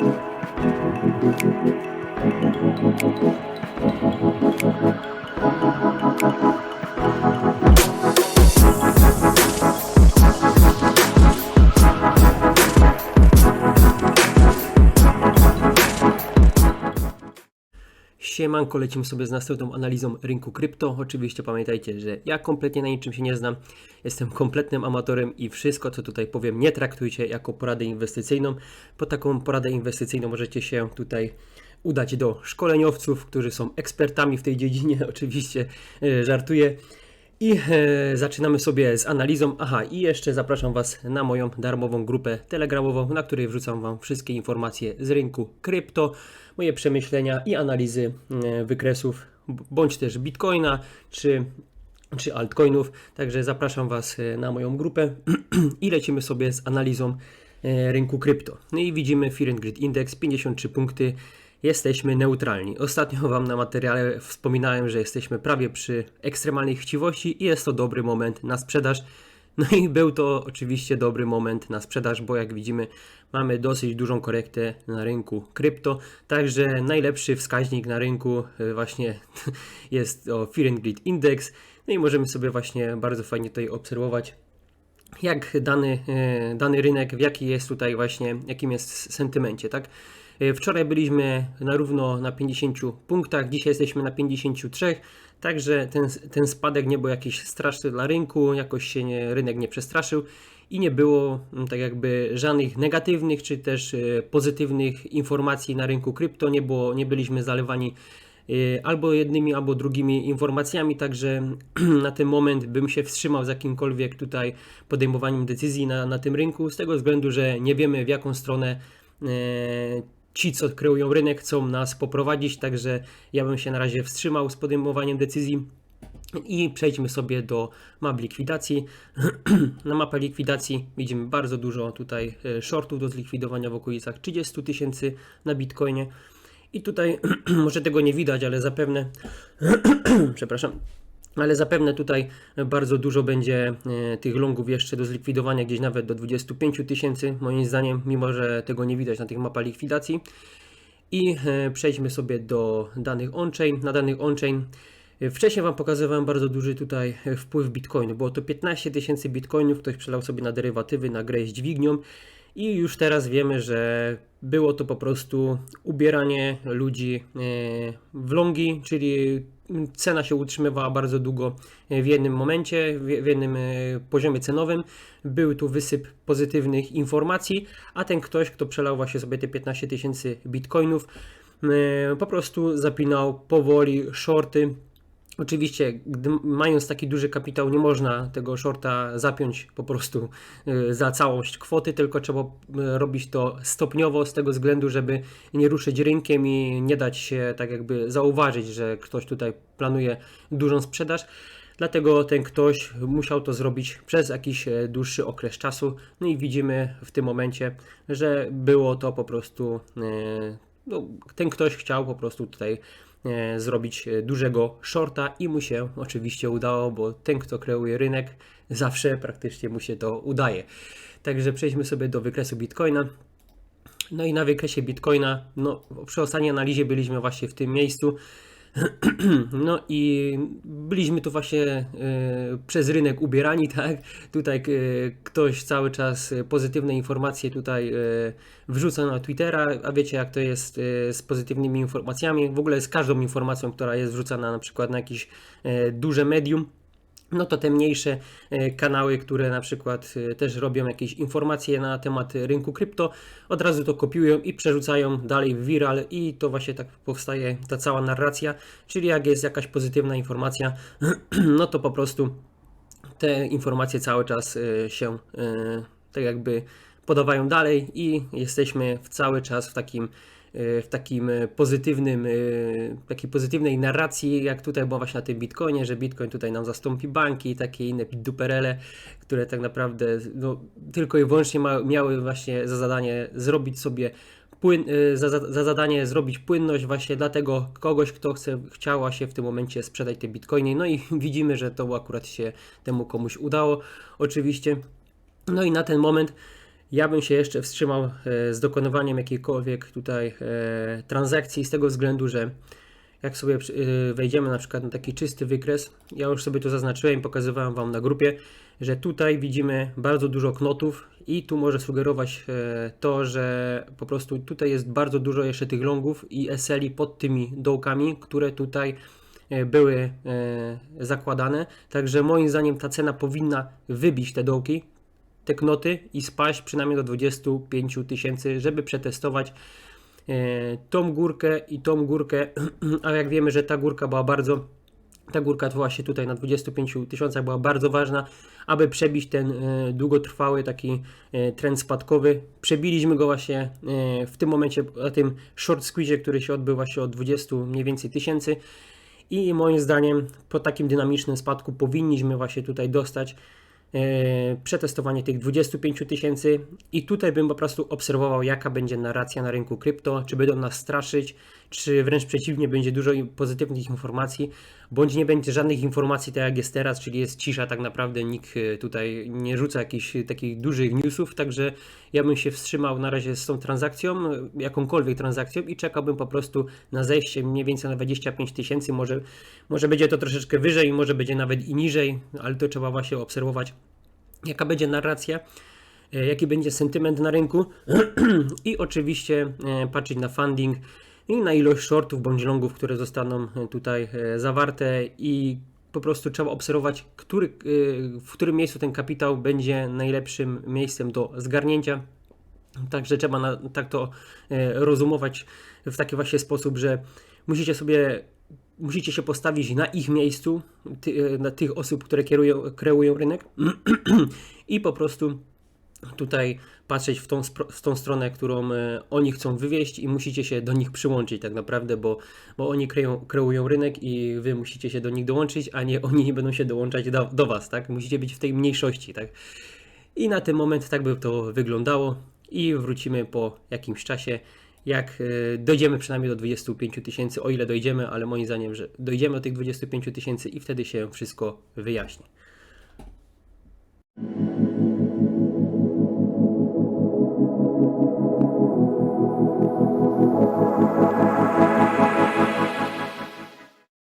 Thank you. Siemanko, lecimy sobie z następną analizą rynku krypto. Oczywiście pamiętajcie, że ja kompletnie na niczym się nie znam. Jestem kompletnym amatorem i wszystko, co tutaj powiem, nie traktujcie jako poradę inwestycyjną. Po taką poradę inwestycyjną możecie się tutaj udać do szkoleniowców, którzy są ekspertami w tej dziedzinie. Oczywiście e, żartuję. I e, zaczynamy sobie z analizą. Aha, i jeszcze zapraszam Was na moją darmową grupę telegramową, na której wrzucam Wam wszystkie informacje z rynku krypto, moje przemyślenia i analizy e, wykresów, bądź też bitcoina, czy, czy altcoinów. Także zapraszam Was e, na moją grupę i lecimy sobie z analizą rynku krypto. No i widzimy Fear and Greed Index 53 punkty jesteśmy neutralni. Ostatnio Wam na materiale wspominałem, że jesteśmy prawie przy ekstremalnej chciwości i jest to dobry moment na sprzedaż. No i był to oczywiście dobry moment na sprzedaż, bo jak widzimy, mamy dosyć dużą korektę na rynku krypto. Także najlepszy wskaźnik na rynku e, właśnie jest to Fear and Greed Index. No i możemy sobie właśnie bardzo fajnie tutaj obserwować jak dany, e, dany rynek, w jaki jest tutaj właśnie, jakim jest sentymencie, tak? E, Wczoraj byliśmy na równo na 50 punktach, dzisiaj jesteśmy na 53, także ten, ten spadek nie był jakiś straszny dla rynku, jakoś się nie, rynek nie przestraszył i nie było mm, tak jakby żadnych negatywnych czy też e, pozytywnych informacji na rynku krypto, nie, było, nie byliśmy zalewani y, albo jednymi, albo drugimi informacjami, także na ten moment bym się wstrzymał z jakimkolwiek tutaj podejmowaniem decyzji na, na tym rynku, z tego względu, że nie wiemy w jaką stronę e, ci, co kreują rynek, chcą nas poprowadzić, także ja bym się na razie wstrzymał z podejmowaniem decyzji. I przejdźmy sobie do map likwidacji. Na mapę likwidacji widzimy bardzo dużo tutaj e, shortów do zlikwidowania w okolicach 30 tysięcy na Bitcoinie. I tutaj może tego nie widać, ale zapewne, przepraszam, ale zapewne tutaj bardzo dużo będzie e, tych longów jeszcze do zlikwidowania, gdzieś nawet do 25 tysięcy, moim zdaniem, mimo że tego nie widać na tych mapach likwidacji. I e, przejdźmy sobie do danych on-chain. Na danych on-chain e, wcześniej Wam pokazywałem bardzo duży tutaj wpływ bitcoinu. Było to 15 tysięcy bitcoinów, ktoś przelał sobie na derywatywy, na grę z dźwignią. I już teraz wiemy, że było to po prostu ubieranie ludzi w longi, czyli cena się utrzymywała bardzo długo w jednym momencie, w jednym e, poziomie cenowym. Był tu wysyp pozytywnych informacji, a ten ktoś, kto przelał właśnie sobie te 15 tysięcy bitcoinów, e, po prostu zapinał powoli shorty Oczywiście, gdy mając taki duży kapitał, nie można tego shorta zapiąć po prostu y, za całość kwoty, tylko trzeba y, robić to stopniowo z tego względu, żeby nie ruszyć rynkiem i nie dać się tak jakby zauważyć, że ktoś tutaj planuje dużą sprzedaż. Dlatego ten ktoś musiał to zrobić przez jakiś e, dłuższy okres czasu. No i widzimy w tym momencie, że było to po prostu. No, ten ktoś chciał po prostu tutaj e, zrobić e, dużego shorta i mu się oczywiście udało, bo ten, kto kreuje rynek, zawsze praktycznie mu się to udaje. Także przejdźmy sobie do wykresu Bitcoina. No i na wykresie Bitcoina, no przy ostatniej analizie byliśmy właśnie w tym miejscu. No i byliśmy tu właśnie e, przez rynek ubierani, tak? Tutaj e, ktoś cały czas pozytywne informacje tutaj e, wrzuca na Twittera, a wiecie jak to jest z pozytywnymi informacjami, w ogóle z każdą informacją, która jest wrzucana na przykład na jakieś duże medium. No to te mniejsze e, kanały, które na przykład e, też robią jakieś informacje na temat rynku krypto, od razu to kopiują i przerzucają dalej w viral i to właśnie tak powstaje ta cała narracja, czyli jak jest jakaś pozytywna informacja, no to po prostu te informacje cały czas e, się tak jakby podawają dalej i jesteśmy w cały czas w takim w takim e, pozytywnym, e, takiej pozytywnej narracji, jak tutaj była właśnie na tym Bitcoinie, że Bitcoin tutaj nam zastąpi banki i takie inne duperele, które tak naprawdę no, tylko i wyłącznie ma, miały właśnie za zadanie zrobić sobie płyn, e, za, za zadanie zrobić płynność właśnie dla tego kogoś, kto chce, chciała się w tym momencie sprzedać te bitcoiny. No i widzimy, że to akurat się temu komuś udało. Oczywiście. No i na ten moment Ja bym się jeszcze wstrzymał e, z dokonywaniem jakiejkolwiek tutaj e, transakcji z tego względu, że jak sobie e, wejdziemy na przykład na taki czysty wykres, ja już sobie to zaznaczyłem pokazywałem Wam na grupie, że tutaj widzimy bardzo dużo knotów i tu może sugerować to, że po prostu tutaj jest bardzo dużo jeszcze tych longów i SL-i pod tymi dołkami, które tutaj były zakładane. Także moim zdaniem ta cena powinna wybić te dołki, te knoty i spaść przynajmniej do 25 000 tysięcy, żeby przetestować e, tą górkę i tą górkę, a jak wiemy, że ta górka była bardzo ta górka właśnie tutaj na 25 tysiącach była bardzo ważna, aby przebić ten e, długotrwały taki e, trend spadkowy. Przebiliśmy go właśnie w tym momencie na tym short squeeze, który się odbył właśnie od 20 mniej więcej tysięcy. I moim zdaniem po takim dynamicznym spadku powinniśmy właśnie tutaj dostać przetestowanie tych 25 tysięcy. I tutaj bym po prostu obserwował jaka będzie narracja na rynku krypto, czy będą nas straszyć, czy wręcz przeciwnie będzie dużo pozytywnych informacji, bądź nie będzie żadnych informacji tak jak jest teraz, czyli jest cisza tak naprawdę, nikt e, tutaj nie rzuca jakichś e, takich dużych newsów, także ja bym się wstrzymał na razie z tą transakcją, e, jakąkolwiek transakcją i czekałbym po prostu na zejście mniej więcej na 25 tysięcy, może, może będzie to troszeczkę wyżej, może będzie nawet i niżej, ale to trzeba właśnie obserwować jaka będzie narracja, jaki będzie sentyment na rynku i oczywiście patrzeć na funding i na ilość shortów bądź longów, które zostaną e, tutaj e, zawarte i po prostu trzeba obserwować, który, e, w którym miejscu ten kapitał będzie najlepszym miejscem do zgarnięcia. Także trzeba na, tak to rozumować w taki właśnie sposób, że musicie sobie, musicie się postawić na ich miejscu, ty, na tych osób, które kierują, kreują rynek i po prostu tutaj patrzeć w tą, w tą stronę, którą e, oni chcą wywieźć i musicie się do nich przyłączyć tak naprawdę, bo, bo oni kreują, kreują rynek i wy musicie się do nich dołączyć, a nie oni będą się dołączać do, do was, tak? Musicie być w tej mniejszości, tak? I na ten moment tak by to wyglądało i wrócimy po jakimś czasie, jak e, dojdziemy przynajmniej do 25 000 tysięcy, o ile dojdziemy, ale moim zdaniem, że dojdziemy do tych 25 000 tysięcy i wtedy się wszystko wyjaśni.